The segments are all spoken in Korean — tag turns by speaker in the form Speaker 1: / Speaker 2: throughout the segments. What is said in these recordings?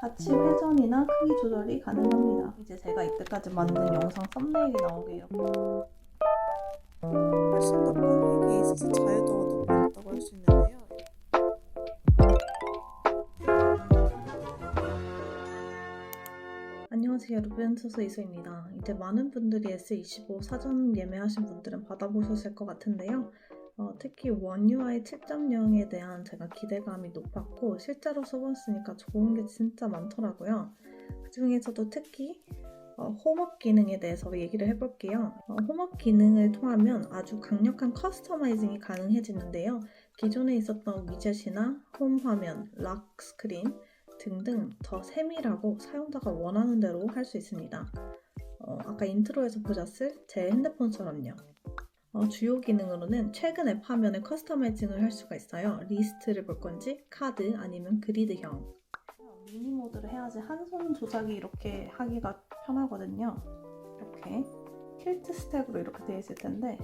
Speaker 1: 같이 회전이나 크기 조절이 가능합니다. 이제 제가 이때까지 만든 영상 썸네일이 나오게 이렇게
Speaker 2: 훨씬 더 꾸미기에 있어서 자유도가 높아졌다고 할 수 있는데요.
Speaker 1: 안녕하세요 여러분 소서 이소입니다. 이제 많은 분들이 S25 사전 예매하신 분들은 받아보셨을 것 같은데요. 어, 특히 One UI 7.0에 대한 제가 기대감이 높았고 실제로 써봤으니까 좋은 게 진짜 많더라고요. 그 중에서도 특히 어, 홈업 기능에 대해서 얘기를 해볼게요. 어, 홈업 기능을 통하면 아주 강력한 커스터마이징이 가능해지는데요. 기존에 있었던 위젯이나 홈 화면, 락 스크린, 등등 더 세밀하고 사용자가 원하는 대로 할 수 있습니다. 어, 아까 인트로에서 보셨을 제 핸드폰처럼요. 어, 주요 기능으로는 최근 앱 화면을 커스터마이징을 할 수가 있어요. 리스트를 볼 건지 카드 아니면 그리드형. 미니 모드를 해야지 한 손 조작이 이렇게 하기가 편하거든요. 이렇게 틸트 스택으로 이렇게 되어 있을 텐데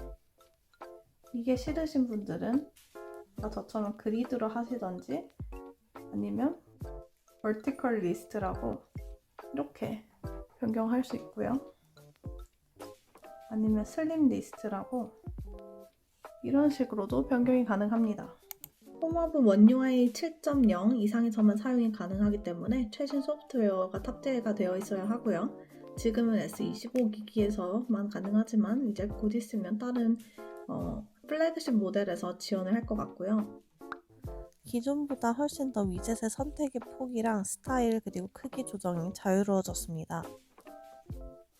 Speaker 1: 이게 싫으신 분들은 저처럼 그리드로 하시던지 아니면 vertical list라고 이렇게 변경할 수 있고요. 아니면 슬림 리스트라고 이런 식으로도 변경이 가능합니다. 홈업은 원UI 7.0 이상에서만 사용이 가능하기 때문에 최신 소프트웨어가 탑재가 되어 있어야 하고요. 지금은 S25 기기에서만 가능하지만 이제 곧 있으면 다른 어, 플래그십 모델에서 지원을 할 것 같고요.
Speaker 2: 기존보다 훨씬 더 위젯의 선택의 폭이랑 스타일 그리고 크기 조정이 자유로워졌습니다.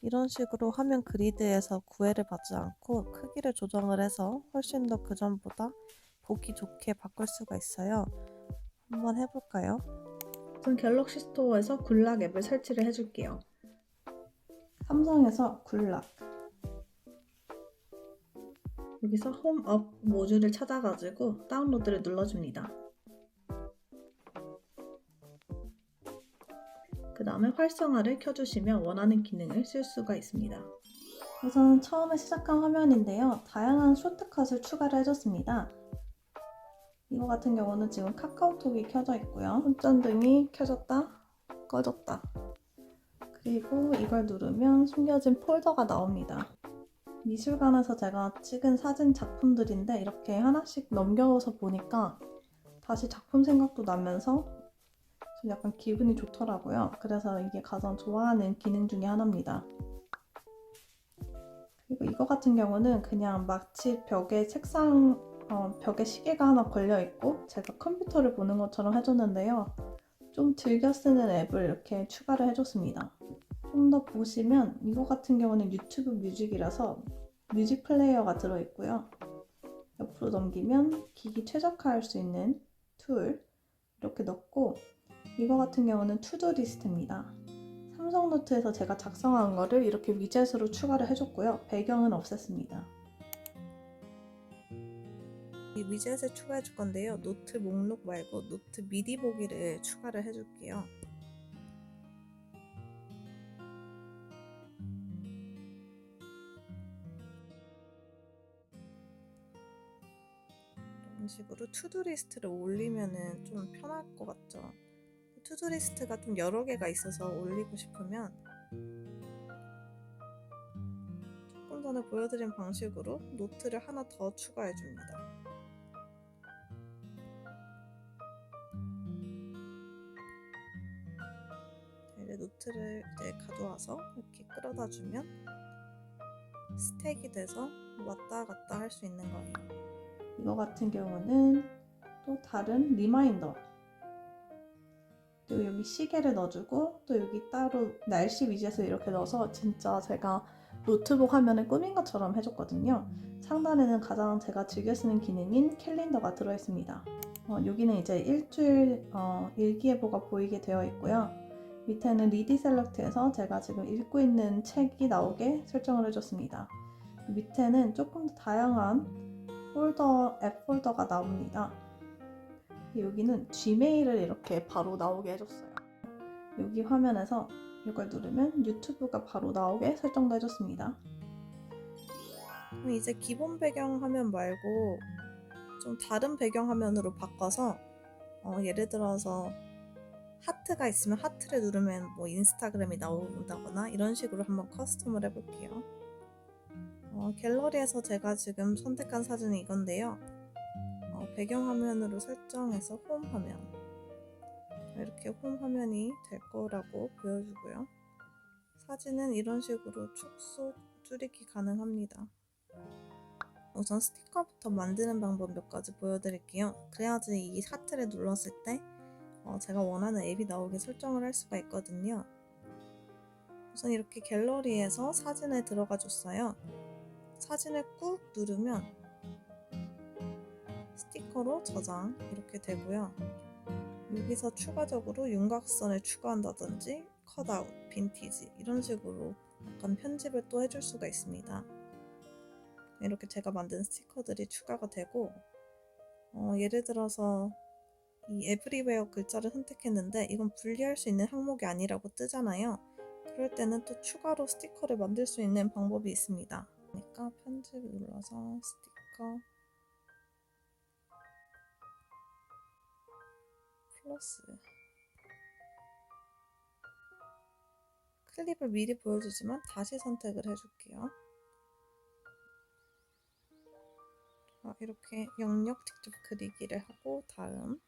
Speaker 2: 이런 식으로 화면 그리드에서 구애를 받지 않고 크기를 조정을 해서 훨씬 더 그전보다 보기 좋게 바꿀 수가 있어요. 한번 해볼까요?
Speaker 1: 우선 갤럭시 스토어에서 굴락 앱을 설치를 해줄게요. 삼성에서 굴락 여기서 홈업 모듈을 찾아가지고 다운로드를 눌러줍니다. 다음에 활성화를 켜주시면 원하는 기능을 쓸 수가 있습니다. 우선 처음에 시작한 화면인데요. 다양한 쇼트컷을 추가를 해줬습니다. 이거 같은 경우는 지금 카카오톡이 켜져 있고요. 손전등이 켜졌다, 꺼졌다. 그리고 이걸 누르면 숨겨진 폴더가 나옵니다. 미술관에서 제가 찍은 사진 작품들인데 이렇게 하나씩 넘겨서 보니까 다시 작품 생각도 나면서 좀 약간 기분이 좋더라고요. 그래서 이게 가장 좋아하는 기능 중에 하나입니다. 그리고 이거 같은 경우는 그냥 마치 벽에 책상, 어, 벽에 시계가 하나 걸려 있고 제가 컴퓨터를 보는 것처럼 해줬는데요. 좀 즐겨 쓰는 앱을 이렇게 추가를 해줬습니다. 좀 더 보시면 이거 같은 경우는 유튜브 뮤직이라서 뮤직 플레이어가 들어있고요. 옆으로 넘기면 기기 최적화할 수 있는 툴 이렇게 넣고 이거 같은 경우는 투두 리스트입니다. 삼성 노트에서 제가 작성한 거를 이렇게 위젯으로 추가를 해줬고요. 배경은 없앴습니다.
Speaker 2: 이 위젯을 추가해 줄 건데요. 노트 목록 말고 노트 미디 보기를 추가를 해줄게요. 이런 식으로 투두 리스트를 올리면은 좀 편할 것 같죠. 투두 리스트가 좀 여러 개가 있어서 올리고 싶으면 조금 전에 보여드린 방식으로 노트를 하나 더 추가해 줍니다. 자, 이제 노트를 이제 가져와서 이렇게 끌어다 주면 스택이 돼서 왔다 갔다 할 수 있는 거예요.
Speaker 1: 이거 같은 경우는 또 다른 리마인더 또 여기 시계를 넣어주고 또 여기 따로 날씨 위젯을 이렇게 넣어서 진짜 제가 노트북 화면을 꾸민 것처럼 해줬거든요. 상단에는 가장 제가 즐겨 쓰는 기능인 캘린더가 들어있습니다. 어, 여기는 이제 일주일 어, 일기예보가 보이게 되어 있고요. 밑에는 리디 셀렉트에서 제가 지금 읽고 있는 책이 나오게 설정을 해줬습니다. 밑에는 조금 더 다양한 폴더, 앱 폴더가 나옵니다. 여기는 Gmail을 이렇게 바로 나오게 해줬어요. 여기 화면에서 이걸 누르면 유튜브가 바로 나오게 설정도 해줬습니다.
Speaker 2: 그럼 이제 기본 배경 화면 말고 좀 다른 배경 화면으로 바꿔서 어, 예를 들어서 하트가 있으면 하트를 누르면 뭐 인스타그램이 나온다거나 이런 식으로 한번 커스텀을 해볼게요. 어, 갤러리에서 제가 지금 선택한 사진은 이건데요. 어, 배경화면으로 설정해서 홈 화면 이렇게 홈 화면이 될 거라고 보여주고요. 사진은 이런 식으로 축소 줄이기 가능합니다. 우선 스티커부터 만드는 방법 몇 가지 보여드릴게요. 그래야지 이 하트를 눌렀을 때 어, 제가 원하는 앱이 나오게 설정을 할 수가 있거든요. 우선 이렇게 갤러리에서 사진에 들어가 줬어요. 사진을 꾹 누르면 스티커로 저장 이렇게 되고요. 여기서 추가적으로 윤곽선을 추가한다든지 컷아웃, 빈티지 이런 식으로 약간 편집을 또 해줄 수가 있습니다. 이렇게 제가 만든 스티커들이 추가가 되고 어, 예를 들어서 이 에브리웨어 글자를 선택했는데 이건 분리할 수 있는 항목이 아니라고 뜨잖아요. 그럴 때는 또 추가로 스티커를 만들 수 있는 방법이 있습니다. 그러니까 편집 눌러서 스티커 플러스 클립을 미리 보여주지만 다시 선택을 해줄게요. 자, 이렇게 영역 직접 그리기를 하고 다음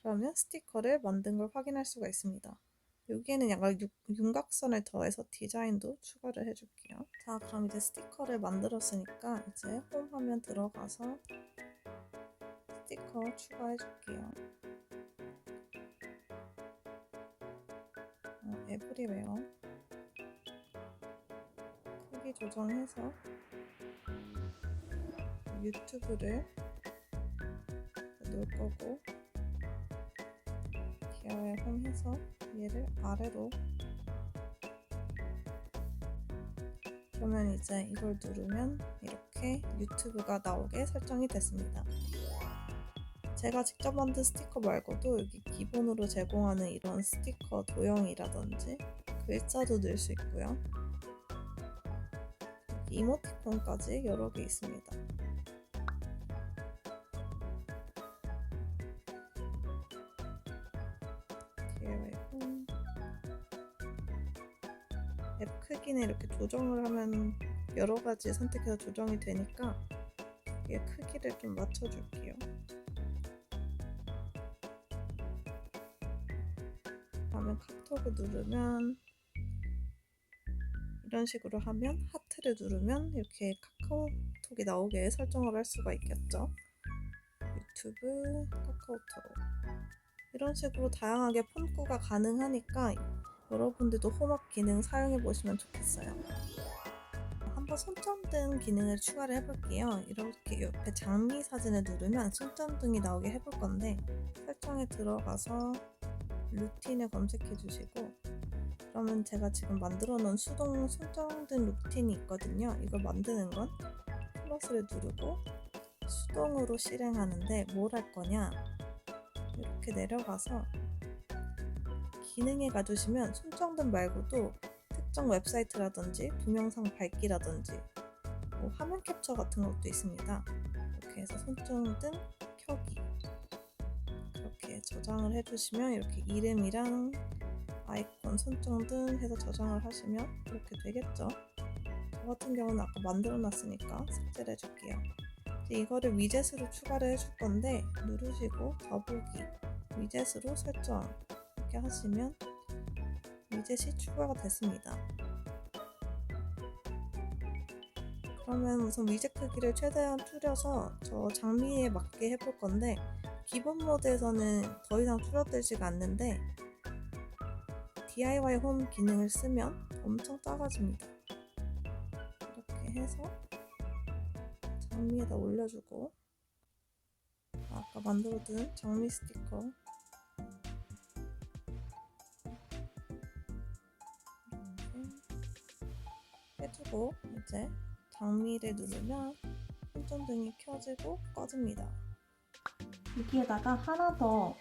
Speaker 2: 그러면 스티커를 만든 걸 확인할 수가 있습니다. 여기에는 약간 육, 윤곽선을 더해서 디자인도 추가를 해줄게요. 자, 그럼 이제 스티커를 만들었으니까 이제 홈 화면 들어가서 스티커 추가해줄게요. 어, 에브리웨어 크기 조정해서 유튜브를 놓을 거고 기아에 홈 해서 얘를 아래로 그러면 이제 이걸 누르면 이렇게 유튜브가 나오게 설정이 됐습니다. 제가 직접 만든 스티커 말고도 여기 기본으로 제공하는 이런 스티커 도형이라든지 글자도 넣을 수 있고요. 이모티콘까지 여러 개 있습니다. 앱 크기는 이렇게 조정을 하면 여러 가지 선택해서 조정이 되니까 얘 크기를 좀 맞춰줄게요. 카톡을 누르면 이런 식으로 하면 하트를 누르면 이렇게 카카오톡이 나오게 설정을 할 수가 있겠죠. 유튜브, 카카오톡 이런 식으로 다양하게 폰트가 가능하니까 여러분들도 홈업 기능 사용해 보시면 좋겠어요. 한번 손전등 기능을 추가를 해볼게요. 이렇게 옆에 장미 사진을 누르면 손전등이 나오게 해볼 건데 설정에 들어가서 루틴을 검색해 주시고 그러면 제가 지금 만들어 놓은 수동 손전등 루틴이 있거든요. 이걸 만드는 건 플러스를 누르고 수동으로 실행하는데 뭘 할 거냐 이렇게 내려가서 기능에 가주시면 손전등 말고도 특정 웹사이트라든지 동영상 밝기라든지 뭐 화면 캡처 같은 것도 있습니다. 이렇게 해서 손전등 켜기 이렇게 저장을 해주시면 이렇게 이름이랑 아이콘 손전등 해서 저장을 하시면 이렇게 되겠죠. 저 같은 경우는 아까 만들어 놨으니까 삭제를 해줄게요. 이제 이거를 위젯으로 추가를 해줄 건데 누르시고 더보기 위젯으로 설정 이렇게 하시면 위젯이 추가가 됐습니다. 그러면 우선 위젯 크기를 최대한 줄여서 저 장미에 맞게 해볼 건데 기본 모드에서는 더 이상 줄어들지가 않는데 DIY 홈 기능을 쓰면 엄청 작아집니다. 이렇게 해서 장미에다 올려주고 아까 만들어둔 장미 스티커 해주고 이제 장미를 누르면 손전등이 켜지고 꺼집니다.
Speaker 1: 여기에다가 하나 더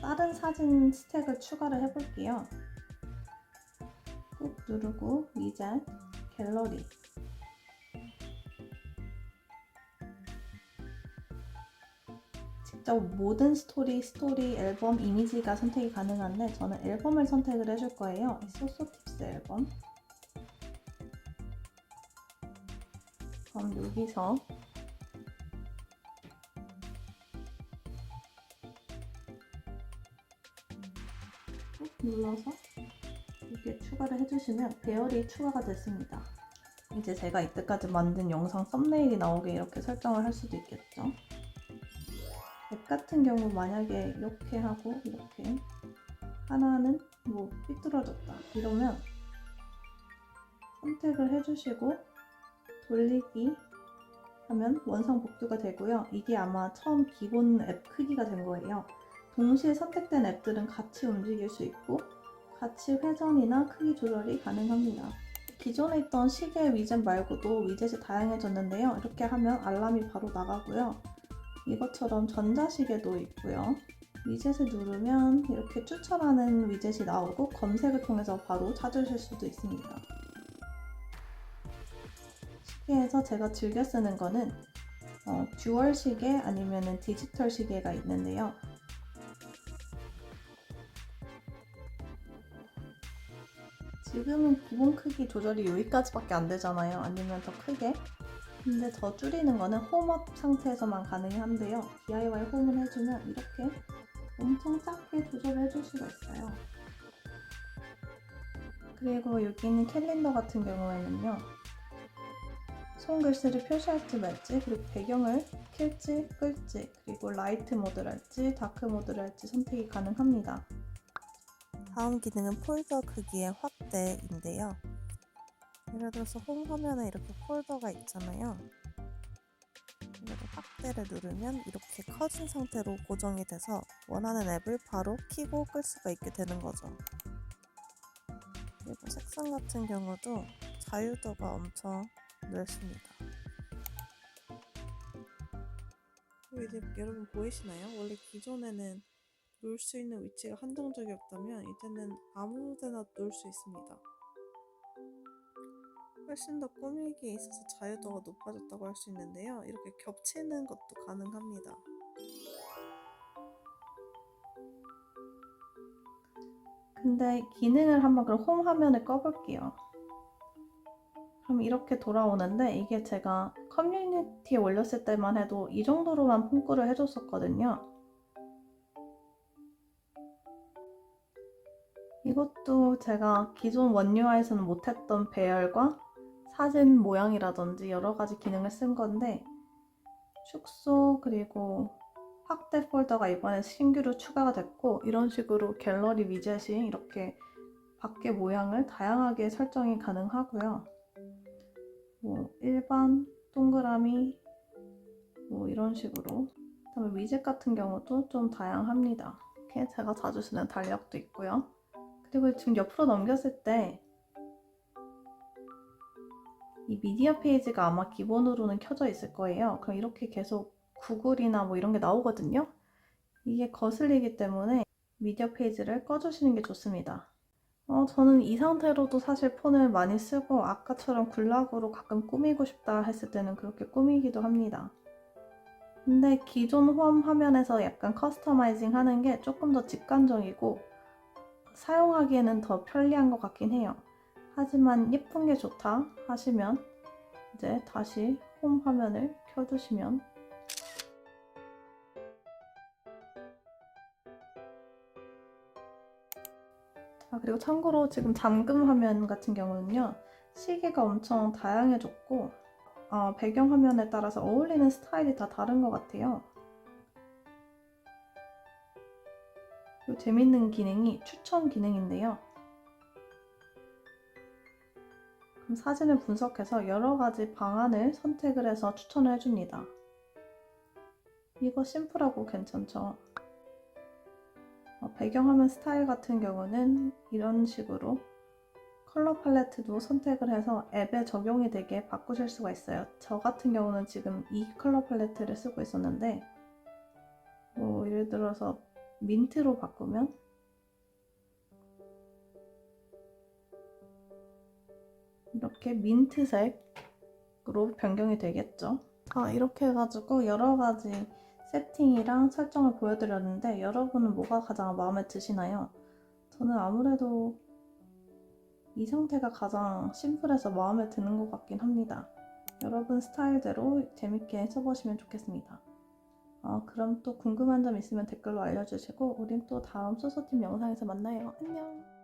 Speaker 1: 다른 사진 스택을 추가를 해볼게요. 꾹 누르고 위젯 갤러리 각자 모든 스토리, 스토리, 앨범, 이미지가 선택이 가능한데 저는 앨범을 선택을 해줄 거예요. 소소팁스 앨범. 그럼 여기서 눌러서 이렇게 추가를 해주시면 배열이 추가가 됐습니다. 이제 제가 이때까지 만든 영상 썸네일이 나오게 이렇게 설정을 할 수도 있겠죠. 앱 같은 경우 만약에 이렇게 하고 이렇게 하나는 뭐 삐뚤어졌다 이러면 선택을 해주시고 돌리기 하면 원상 복구가 되고요. 이게 아마 처음 기본 앱 크기가 된 거예요. 동시에 선택된 앱들은 같이 움직일 수 있고 같이 회전이나 크기 조절이 가능합니다. 기존에 있던 시계 위젯 말고도 위젯이 다양해졌는데요. 이렇게 하면 알람이 바로 나가고요. 이것처럼 전자시계도 있고요. 위젯을 누르면 이렇게 추천하는 위젯이 나오고 검색을 통해서 바로 찾으실 수도 있습니다. 시계에서 제가 즐겨 쓰는 거는 어, 듀얼 시계 아니면 디지털 시계가 있는데요. 지금은 기본 크기 조절이 여기까지밖에 안 되잖아요. 아니면 더 크게. 근데 더 줄이는 거는 홈업 상태에서만 가능한데요. DIY 홈을 해주면 이렇게 엄청 작게 조절을 해줄 수가 있어요. 그리고 여기 있는 캘린더 같은 경우에는요. 손글씨를 표시할지 말지, 그리고 배경을 킬지, 끌지, 그리고 라이트 모드를 할지, 다크 모드를 할지 선택이 가능합니다.
Speaker 2: 다음 기능은 폴더 크기의 확 대인데요. 예를 들어서 홈 화면에 이렇게 폴더가 있잖아요. 확대를 누르면 이렇게 커진 상태로 고정이 돼서 원하는 앱을 바로 키고 끌 수가 있게 되는 거죠. 그리고 색상 같은 경우도 자유도가 엄청 넓습니다. 이제 여러분 보이시나요? 원래 기존에는 놓을 수 있는 위치가 한정적이었다면 이제는 아무 데나 놓을 수 있습니다. 훨씬 더 꾸미기에 있어서 자유도가 높아졌다고 할 수 있는데요. 이렇게 겹치는 것도 가능합니다.
Speaker 1: 근데 기능을 한번 그럼 홈 화면을 꺼볼게요. 그럼 이렇게 돌아오는데 이게 제가 커뮤니티에 올렸을 때만 해도 이 정도로만 폰꾸를 해줬었거든요. 제가 기존 원유화에서는 못했던 배열과 사진 모양이라든지 여러 가지 기능을 쓴 건데 축소 그리고 확대 폴더가 이번에 신규로 추가가 됐고 이런 식으로 갤러리 위젯이 이렇게 밖에 모양을 다양하게 설정이 가능하고요. 뭐 일반 동그라미 뭐 이런 식으로 그다음에 위젯 같은 경우도 좀 다양합니다. 이렇게 제가 자주 쓰는 달력도 있고요. 그리고 지금 옆으로 넘겼을 때 이 미디어 페이지가 아마 기본으로는 켜져 있을 거예요. 그럼 이렇게 계속 구글이나 뭐 이런 게 나오거든요. 이게 거슬리기 때문에 미디어 페이지를 꺼주시는 게 좋습니다. 어, 저는 이 상태로도 사실 폰을 많이 쓰고 아까처럼 굴락으로 가끔 꾸미고 싶다 했을 때는 그렇게 꾸미기도 합니다. 근데 기존 홈 화면에서 약간 커스터마이징 하는 게 조금 더 직관적이고 사용하기에는 더 편리한 것 같긴 해요. 하지만 예쁜 게 좋다 하시면 이제 다시 홈 화면을 켜주시면 아, 그리고 참고로 지금 잠금 화면 같은 경우는요, 시계가 엄청 다양해졌고, 어, 배경 화면에 따라서 어울리는 스타일이 다 다른 것 같아요. 재밌는 기능이 추천 기능인데요. 사진을 분석해서 여러 가지 방안을 선택을 해서 추천을 해줍니다. 이거 심플하고 괜찮죠? 어, 배경화면 스타일 같은 경우는 이런 식으로 컬러 팔레트도 선택을 해서 앱에 적용이 되게 바꾸실 수가 있어요. 저 같은 경우는 지금 이 컬러 팔레트를 쓰고 있었는데 뭐 예를 들어서 민트로 바꾸면 이렇게 민트색으로 변경이 되겠죠. 아, 이렇게 해가지고 여러 가지 세팅이랑 설정을 보여드렸는데 여러분은 뭐가 가장 마음에 드시나요? 저는 아무래도 이 상태가 가장 심플해서 마음에 드는 것 같긴 합니다. 여러분 스타일대로 재밌게 써보시면 좋겠습니다. 어, 그럼 또 궁금한 점 있으면 댓글로 알려주시고 우린 또 다음 소소팀 영상에서 만나요. 안녕!